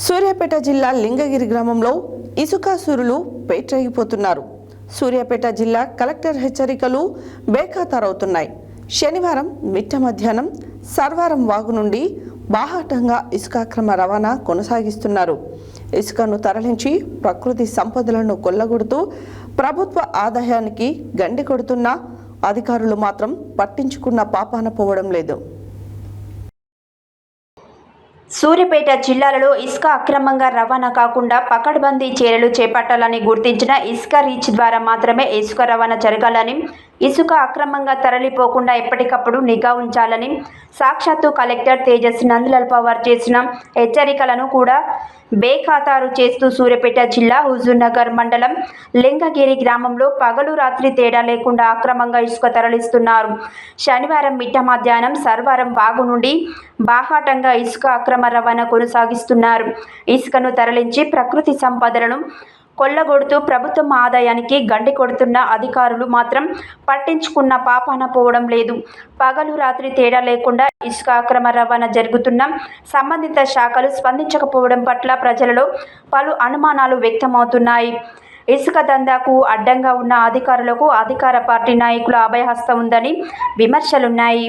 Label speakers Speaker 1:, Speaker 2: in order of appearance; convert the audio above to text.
Speaker 1: సూర్యాపేట జిల్లా లింగగిరి గ్రామంలో ఇసుకాసురులు పేట్రేగిపోతున్నారు సూర్యాపేట జిల్లా కలెక్టర్ హెచ్చరికలు బేఖాతరవుతున్నాయి. శనివారం మిట్ట మధ్యాహ్నం సర్వారం వాగు నుండి బాహాటంగా ఇసుకాక్రమ రవాణా కొనసాగిస్తున్నారు. ఇసుకను తరలించి ప్రకృతి సంపదలను కొల్లగొడుతూ ప్రభుత్వ ఆదాయానికి గండి కొడుతున్న అధికారులు మాత్రం పట్టించుకున్న పాపాన పోవడం లేదు.
Speaker 2: సూర్యపేట జిల్లాలలో ఇసుక అక్రమంగా రవాణా కాకుండా పకడ్బందీ చర్యలు చేపట్టాలని గుర్తించిన ఇసుక రీచ్ ద్వారా మాత్రమే ఇసుక రవాణా జరగాలని ఇసుక అక్రమంగా తరలిపోకుండా ఎప్పటికప్పుడు నిఘా ఉంచాలని సాక్షాత్తు కలెక్టర్ తేజస్ నందలాల్ పవార్ చేసిన హెచ్చరికలను కూడా బేఖాతారు చేస్తూ సూర్యాపేట జిల్లా హుజూర్నగర్ మండలం లింగగిరి గ్రామంలో పగలు రాత్రి తేడా లేకుండా అక్రమంగా ఇసుక తరలిస్తున్నారు. శనివారం మిట్ట మధ్యాహ్నం సర్వారం వాగు నుండి బాహాటంగా ఇసుక అక్రమ రవాణా కొనసాగిస్తున్నారు. ఇసుకను తరలించి ప్రకృతి సంపదలను కొల్లగొడుతూ ప్రభుత్వం ఆదాయానికి గండి కొడుతున్న అధికారులు మాత్రం పట్టించుకున్న పాపాన పోవడం లేదు. పగలు రాత్రి తేడా లేకుండా ఇసుక అక్రమ రవాణా జరుగుతున్న సంబంధిత శాఖలు స్పందించకపోవడం పట్ల ప్రజలలో పలు అనుమానాలు వ్యక్తమవుతున్నాయి. ఇసుక దందాకు అడ్డంగా ఉన్న అధికారులకు అధికార పార్టీ నాయకుల అభయహస్తం ఉందని విమర్శలున్నాయి.